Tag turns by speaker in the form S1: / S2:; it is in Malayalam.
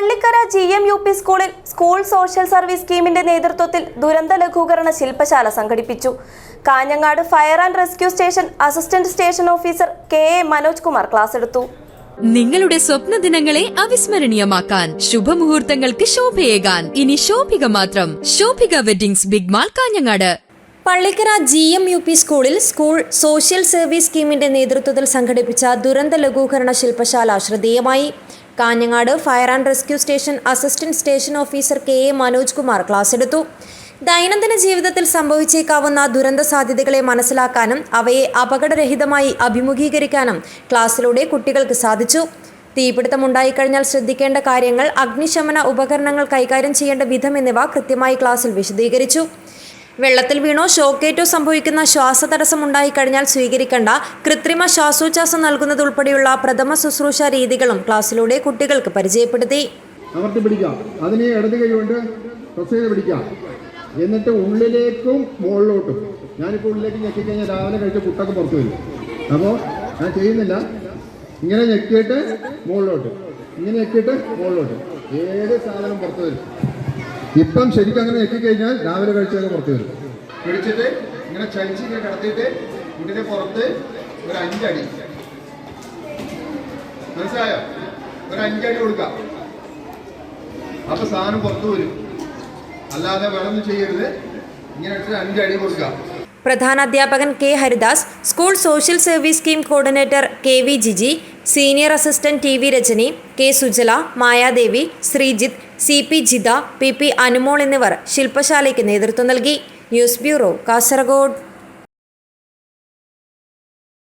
S1: Pallikkara G M U P സ്കൂളിൽ സ്കൂൾ സോഷ്യൽ സർവീസ് സ്കീമിന്റെ നേതൃത്വത്തിൽ ദുരന്ത ലഘൂകരണ ശില്പശാല സംഘടിപ്പിച്ചു. Kanhangad fire and rescue station assistant station officer K A Manoj Kumar class എടുത്തു.
S2: നിങ്ങളുടെ സ്വപ്ന ദിനങ്ങളെ അവിസ്മരണീയമാക്കാൻ ശുഭമുഹൂർത്തങ്ങൾക്ക് ശോഭയേകാൻ. ഇനി ശോഭിക മാത്രം. Shobhika weddings big mall Kanhangad.
S3: Pallikkara G M U P സ്കൂളിൽ സ്കൂൾ സോഷ്യൽ സർവീസ് സ്കീമിന്റെ നേതൃത്വത്തിൽ സംഘടിപ്പിച്ച ദുരന്ത ലഘൂകരണ ശില്പശാല ശ്രദ്ധേയമായി. Kanhangad fire and rescue station assistant station officer K A Manoj Kumar class എടുത്തു. ദൈനംദിന ജീവിതത്തിൽ സംഭവിച്ചേക്കാവുന്ന ദുരന്ത സാധ്യതകളെ മനസ്സിലാക്കാനും അവയെ അപകടരഹിതമായി അഭിമുഖീകരിക്കാനും ക്ലാസ്സിലൂടെ കുട്ടികൾക്ക് സാധിച്ചു. തീപിടുത്തമുണ്ടായിക്കഴിഞ്ഞാൽ ശ്രദ്ധിക്കേണ്ട കാര്യങ്ങൾ അഗ്നിശമന ഉപകരണങ്ങൾ കൈകാര്യം ചെയ്യേണ്ട വിധം എന്നിവ കൃത്യമായി ക്ലാസ്സിൽ വിശദീകരിച്ചു. വെള്ളത്തിൽ വീണോ ഷോക്കേറ്റോ സംഭവിക്കുന്ന ശ്വാസതടസ്സം ഉണ്ടായിക്കഴിഞ്ഞാൽ സ്വീകരിക്കേണ്ട. കൃത്രിമ ശ്വാസോച്ഛ്വാസം നൽകുന്നതുൾപ്പെടെയുള്ള പ്രഥമ ശുശ്രൂഷ രീതികളും ക്ലാസ്സിലൂടെ കുട്ടികൾക്ക് പരിചയപ്പെടുത്തി.
S4: അമർത്തി പിടിക്കാം. അതിനെ ഇടത് കൈകൊണ്ട് പ്രസ് ചെയ്ത് പിടിക്കാം. എന്നിട്ട് ഉള്ളിലേക്കും മുകളിലോട്ടും. ഞാനിപ്പോൾ ഉള്ളിലേക്ക് ഞെക്കിക്കഴിഞ്ഞാൽ രാവിലെ കഴിച്ച പുട്ടൊക്കെ പുറത്തു വരും. അപ്പോൾ ഞാൻ ചെയ്യുന്നില്ല. ഇങ്ങനെ ഞെക്കിയിട്ട് മുകളിലോട്ട്. ഇങ്ങനെ ഞെക്കിയിട്ട് മുകളിലോട്ട്. ഏത് സാധനം പുറത്തു വരും. ഇപ്പം ശരിക്കും അങ്ങനെ ഞെക്കിക്കഴിഞ്ഞാൽ രാവിലെ കഴിച്ചൊക്കെ പുറത്തു വരും. പിടിച്ചിട്ട് ഇങ്ങനെ ചലിച്ച് ഇങ്ങനെ കിടത്തിയിട്ട് ഇതിന്റെ പുറത്ത് ഒരു അഞ്ചടി. മനസ്സിലായോ? ഒരു അഞ്ചടി കൊടുക്കാം. അപ്പൊ സാധനം പുറത്തു വരും. അല്ലാതെ വേണമെന്ന് ചെയ്യരുത്. ഇങ്ങനെ അഞ്ചടി കൊടുക്കുക
S3: പ്രധാനാധ്യാപകൻ K Haridas school social service scheme coordinator K V Jiji senior assistant T V Rajani K Sujala Mayadevi Sreejith C P Jitha P P Anumol എന്നിവർ ശില്പശാലയ്ക്ക് നേതൃത്വം നൽകി. News bureau Kasaragod.